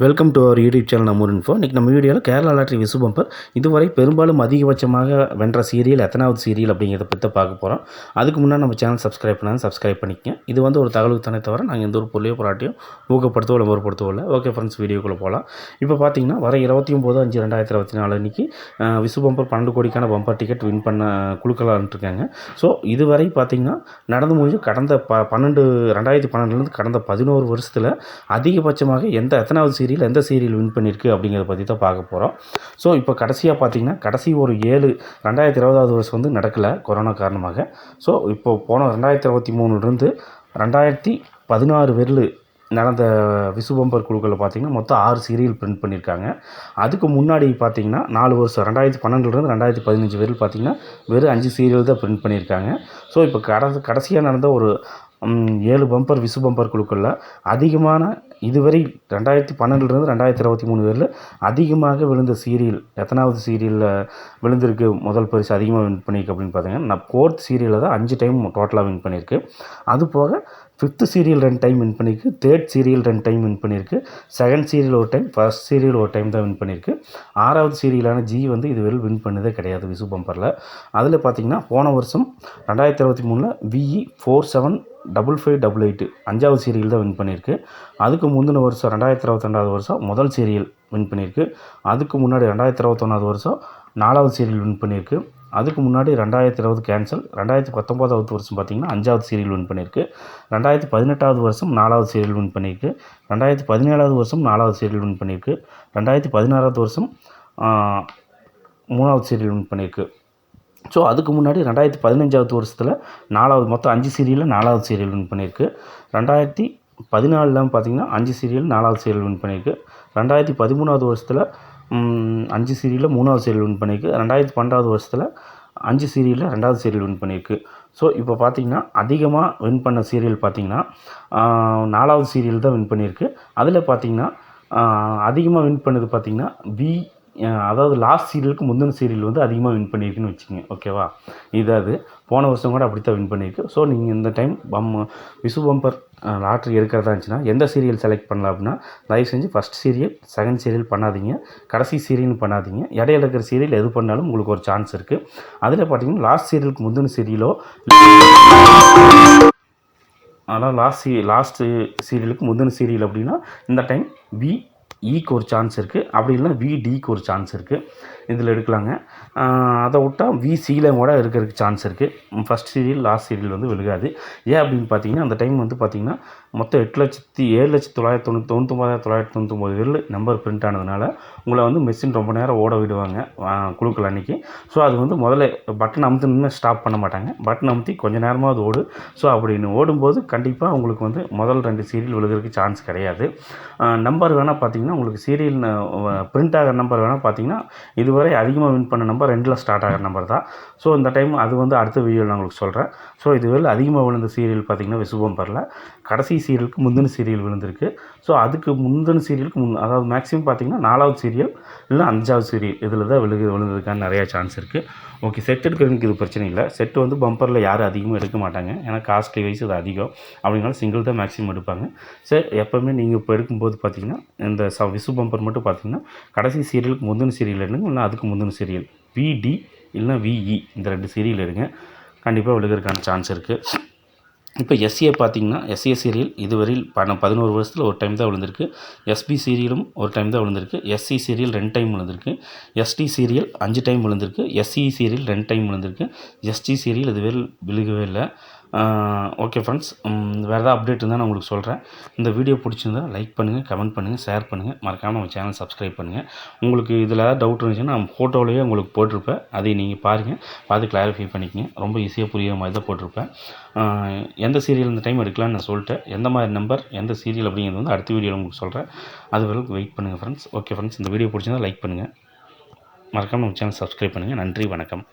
Welcome to our YouTube channel நம்ம info இன்றைக்கி நம்ம வீடியோவில் கேரளா லாட்ரி விசு பம்பர் இதுவரை பெரும்பாலும் அதிகபட்சமாக வென்ற சீரியல் எத்தனாவது சீரியல் அப்படிங்கிறத பற்றி பார்க்க போகிறோம் அதுக்கு முன்னாடி நம்ம சேனல் சப்ஸ்கிரைப் பண்ணாலும் சப்ஸ்கிரைப் பண்ணிக்கங்க. இது வந்து ஒரு தகவலுக்கு தானே தவிர நாங்கள் எந்த ஒரு பொருளையோ பொருளாட்டியும் ஊக்கப்படுத்தவோ விளம்பரப்படுத்தவோ இல்லை. ஓகே ஃப்ரெண்ட்ஸ் வீடியோக்குள்ளே போகலாம் இப்போ பார்த்தீங்கன்னா வர இருபத்தி ஒம்பது அஞ்சு ரெண்டாயிரத்தி இருபத்தி நாலு அன்றைக்கி விசு பம்பர் பன்னெண்டு கோடிக்கான பம்பர் டிக்கெட் வின் பண்ண குழுக்கலான்ட்டு இருக்காங்க. ஸோ இதுவரை பார்த்தீங்கன்னா நடந்து முடிஞ்சு கடந்த ப பன்னெண்டு ரெண்டாயிரத்தி பன்னெண்டுலேருந்து கடந்த பதினோரு வருஷத்தில் அதிகபட்சமாக எந்த எத்தனாவது சீரியல் எந்த சீரியல் வின் பண்ணியிருக்கு அப்படிங்கிறத பற்றி தான் பார்க்க போகிறோம் ஸோ இப்போ கடைசியாக பார்த்தீங்கன்னா கடைசி ஒரு ஏழு ரெண்டாயிரத்தி இருபதாவது வருஷம் வந்து நடக்கலை கொரோனா காரணமாக. ஸோ இப்போ போன ரெண்டாயிரத்தி இருபத்தி மூணுலேருந்து ரெண்டாயிரத்தி பதினாறு வெரில் நடந்த விசுபம்பர் குழுக்களில் பார்த்தீங்கன்னா மொத்தம் ஆறு சீரியல் பிரிண்ட் பண்ணியிருக்காங்க அதுக்கு முன்னாடி பார்த்தீங்கன்னா நாலு வருஷம் ரெண்டாயிரத்தி பன்னெண்டுலேருந்து ரெண்டாயிரத்தி பதினஞ்சு வரையில் பார்த்தீங்கன்னா வெறும் அஞ்சு சீரியல் தான் பிரிண்ட் பண்ணியிருக்காங்க ஸோ இப்போ கடை கடைசியாக நடந்த ஒரு ஏழு பம்பர் விசு பம்பர் குழுக்களில் அதிகமான இதுவரை ரெண்டாயிரத்தி பன்னெண்டுலேருந்து ரெண்டாயிரத்தி இருபத்தி மூணு வரையில் அதிகமாக விழுந்த சீரியல் எத்தனாவது சீரியலில் விழுந்திருக்கு முதல் பரிசு அதிகமாக வின் பண்ணியிருக்கு அப்படின்னு பார்த்தீங்கன்னா நான் ஃபோர்த் சீரியலில் தான் அஞ்சு டைம் டோட்டலாக வின் பண்ணியிருக்கு அது போக ஃபிஃப்த்து சீரியல் ரெண்டு டைம் வின் பண்ணியிருக்கு தேர்ட் சீரியல் ரெண்டு டைம் வின் பண்ணியிருக்கு செகண்ட் சீரியல் ஒரு டைம் ஃபர்ஸ்ட் சீரியல் ஒரு டைம் தான் வின் பண்ணியிருக்கு ஆறாவது சீரியலான ஜி வந்து இதுவரை வின் பண்ணதே கிடையாது விசு பம்பரில் அதில் பார்த்தீங்கன்னா போன வருஷம் ரெண்டாயிரத்தி இருபத்தி மூணில் V E four seven double five double eight அஞ்சாவது சீரியல் தான் வின் பண்ணியிருக்கு அதுக்கு முந்தின வருஷம் ரெண்டாயிரத்தி இருபத்தெண்டாவது வருஷம் முதல் சீரியல் வின் பண்ணியிருக்கு அதுக்கு முன்னாடி ரெண்டாயிரத்தி இருபத்தொன்னாவது வருஷம் நாலாவது சீரியல் வின் பண்ணியிருக்கு அதுக்கு முன்னாடி ரெண்டாயிரத்தி இருபது கேன்சல் ரெண்டாயிரத்தி பத்தொம்போதாவது வருஷம் பார்த்திங்கன்னா அஞ்சாவது சீரியல் வின் பண்ணியிருக்கு. ரெண்டாயிரத்தி பதினெட்டாவது வருஷம் நாலாவது சீரியல் வின் பண்ணியிருக்கு. ரெண்டாயிரத்தி பதினேழாவது வருஷம் நாலாவது சீரியல் வின் பண்ணியிருக்கு. ரெண்டாயிரத்தி பதினாறாவது வருஷம் மூணாவது சீரியல் வின் பண்ணியிருக்கு. ஸோ அதுக்கு முன்னாடி ரெண்டாயிரத்தி பதினஞ்சாவது வருஷத்தில் நாலாவது மொத்தம் அஞ்சு சீரியலில் நாலாவது சீரியல் வின் பண்ணியிருக்கு. ரெண்டாயிரத்தி பதினாலில் பார்த்தீங்கன்னா அஞ்சு சீரியல் நாலாவது சீரியல் வின் பண்ணியிருக்கு. ரெண்டாயிரத்தி பதிமூணாவது வருஷத்தில் அஞ்சு சீரியலில் மூணாவது சீரியல் வின் பண்ணியிருக்கு ரெண்டாயிரத்தி பன்னெண்டாவது வருஷத்தில் அஞ்சு சீரியலில் ரெண்டாவது சீரியல் வின் பண்ணியிருக்கு ஸோ இப்போ பார்த்தீங்கன்னா அதிகமாக வின் பண்ண சீரியல் பார்த்திங்கன்னா நாலாவது சீரியல் தான் வின் பண்ணியிருக்கு அதில் பார்த்தீங்கன்னா அதிகமாக வின் பண்ணது பார்த்திங்கன்னா பி அதாவது லாஸ்ட் சீரியலுக்கு முந்தின சீரியல் வந்து அதிகமாக வின் பண்ணியிருக்குன்னு வச்சுக்கோங்க ஓகேவா இது அது. போன வருஷம் கூட அப்படி தான் வின் பண்ணியிருக்கு ஸோ நீங்கள் இந்த டைம் பம் விசு பம்பர் லாட்ரி எடுக்கிறதா இருந்துச்சுன்னா எந்த சீரியல் செலக்ட் பண்ணலாம் அப்படின்னா தயவு செஞ்சு ஃபஸ்ட் சீரியல் செகண்ட் சீரியல் பண்ணாதீங்க. கடைசி சீரியல் பண்ணாதீங்க. இடையில இருக்கிற சீரியல் எது பண்ணாலும் உங்களுக்கு ஒரு சான்ஸ் இருக்குது அதில் பார்த்தீங்கன்னா லாஸ்ட் சீரியலுக்கு முந்தின சீரியலோ ஆனால் லாஸ்ட் லாஸ்ட்டு சீரியலுக்கு முந்தின சீரியல் அப்படின்னா இந்த டைம் வி E ஈக்கு ஒரு சான்ஸ் இருக்குது அப்படி இல்லைன்னா விடிக்கு ஒரு சான்ஸ் இருக்குது இதில் எடுக்கலாங்க. அதை விட்டால் வி சியில் கூட இருக்கிறதுக்கு சான்ஸ் இருக்குது ஃபஸ்ட் சீரியல் லாஸ்ட் சீரியல் வந்து விழுகாது. ஏன் அப்படின்னு பார்த்தீங்கன்னா அந்த டைம் வந்து பார்த்தீங்கன்னா மொத்தம் எட்டு லட்சத்தி ஏழு லட்சத்தி தொள்ளாயிரத்தி தொண்ணூற்றி தொண்ணூத்தொம்பதாயிரத்தி தொள்ளாயிரத்தி தொண்ணூத்தொம்பது பேரில் நம்பர் பிரிண்ட் ஆனதுனால உங்களை வந்து மெஷின் ரொம்ப நேரம் ஓட விடுவாங்க குழுக்கள் அன்றைக்கி ஸோ அது வந்து முதல்ல பட்டன் அமுத்துன்னு ஸ்டாப் பண்ண மாட்டாங்க. பட்டன் அமுத்தி கொஞ்சம் நேரமாக அது ஓடு. ஸோ அப்படின்னு ஓடும்போது கண்டிப்பாக உங்களுக்கு வந்து முதல் ரெண்டு சீரியல் விழுகிறதுக்கு சான்ஸ் கிடையாது. நம்பர் வேணால் பார்த்தீங்கன்னா உங்களுக்கு சீரியல் பிரிண்ட் ஆகிற நம்பர் வேணால் பார்த்தீங்கன்னா இது இதுவரை அதிகமாக வின் பண்ண நம்பர் ரெண்டில் ஸ்டார்ட் ஆகிற நம்பர் தான். ஸோ இந்த டைம் அது வந்து அடுத்த வீடியோவில் நான் உங்களுக்கு சொல்கிறேன் ஸோ இதுவரை அதிகமாக விழுந்த சீரியல் பார்த்தீங்கன்னா விசுவம்பரில் கடைசி சீரியலுக்கு முந்தின சீரியல் விழுந்திருக்கு. ஸோ அதுக்கு முந்தின சீரியலுக்கு முன் அதாவது மேக்ஸிமம் பார்த்தீங்கன்னா நாலாவது சீரியல் இல்லை அஞ்சாவது சீரியல் இதில் தான் விழுகு விழுந்ததுக்கான நிறையா சான்ஸ் இருக்குது ஓகே செட் எடுக்கிறதுக்கு இது பிரச்சனை இல்லை. செட்டு வந்து பம்பரில் யாரும் அதிகமாக எடுக்க மாட்டாங்க. ஏன்னா காஸ்ட்லி வைஸ் அது அதிகம். அப்படின்னால சிங்கிள் தான் மேக்ஸிமம் எடுப்பாங்க. சார் எப்போவுமே நீங்கள் இப்போ எடுக்கும்போது பார்த்தீங்கன்னா இந்த ச விசு பம்பர் மட்டும் பார்த்தீங்கன்னா கடைசி சீரியலுக்கு முந்தின சீரியல் எடுங்க இல்லை அதுக்கு முந்தின சீரியல் விடி இல்லைனா விஇ இந்த ரெண்டு சீரியல் எடுங்க. கண்டிப்பாக விழுகிறதுக்கான சான்ஸ் இருக்குது இப்போ எஸ்சியை பார்த்தீங்கன்னா எஸ்ஏ சீரியல் இதுவரையில் பண பதினோரு வருஷத்தில் ஒரு டைம் தான் விழுந்திருக்கு. எஸ்பி சீரியலும் ஒரு டைம் தான் விழுந்திருக்கு. எஸ்சி சீரியல் ரெண்டு டைம் விழுந்திருக்கு. எஸ்டி சீரியல் அஞ்சு டைம் விழுந்திருக்கு. எஸ்சி சீரியல் ரெண்டு டைம் விழுந்திருக்கு. எஸ்டி சீரியல் இதுவரையில் விழுகவே இல்லை. ஓகே ஃப்ரெண்ட்ஸ் வேறு ஏதாவது அப்டேட் இருந்தால் நான் உங்களுக்கு சொல்கிறேன் இந்த வீடியோ பிடிச்சிருந்தா லைக் பண்ணுங்கள் கமெண்ட் பண்ணுங்கள் ஷேர் பண்ணுங்கள் மறக்காமல் நம்ம சேனல் சப்ஸ்கிரைப் பண்ணுங்கள் உங்களுக்கு இதில் ஏதாவது டவுட் இருந்துச்சுன்னா நான் ஃபோட்டோவிலேயே உங்களுக்கு போட்டிருப்பேன். அதை நீங்கள் பாருங்கள் பார்த்து கிளாரிஃபை பண்ணிக்கங்க. ரொம்ப ஈஸியாக புரியுற மாதிரி தான் போட்டிருப்பேன். எந்த சீரியல் இந்த டைம் எடுக்கலாம்னு நான் சொல்லிட்டேன். எந்த மாதிரி நம்பர் எந்த சீரியல் அப்படிங்கிறது வந்து அடுத்த வீடியோவில் உங்களுக்கு சொல்கிறேன் அது வரைக்கும் வெயிட் பண்ணுங்கள் ஃப்ரெண்ட்ஸ் ஓகே ஃப்ரெண்ட்ஸ் இந்த வீடியோ பிடிச்சிருந்தா லைக் பண்ணுங்கள் மறக்காமல் நம்ம சேனல் சப்ஸ்கிரைப் பண்ணுங்கள் நன்றி வணக்கம்.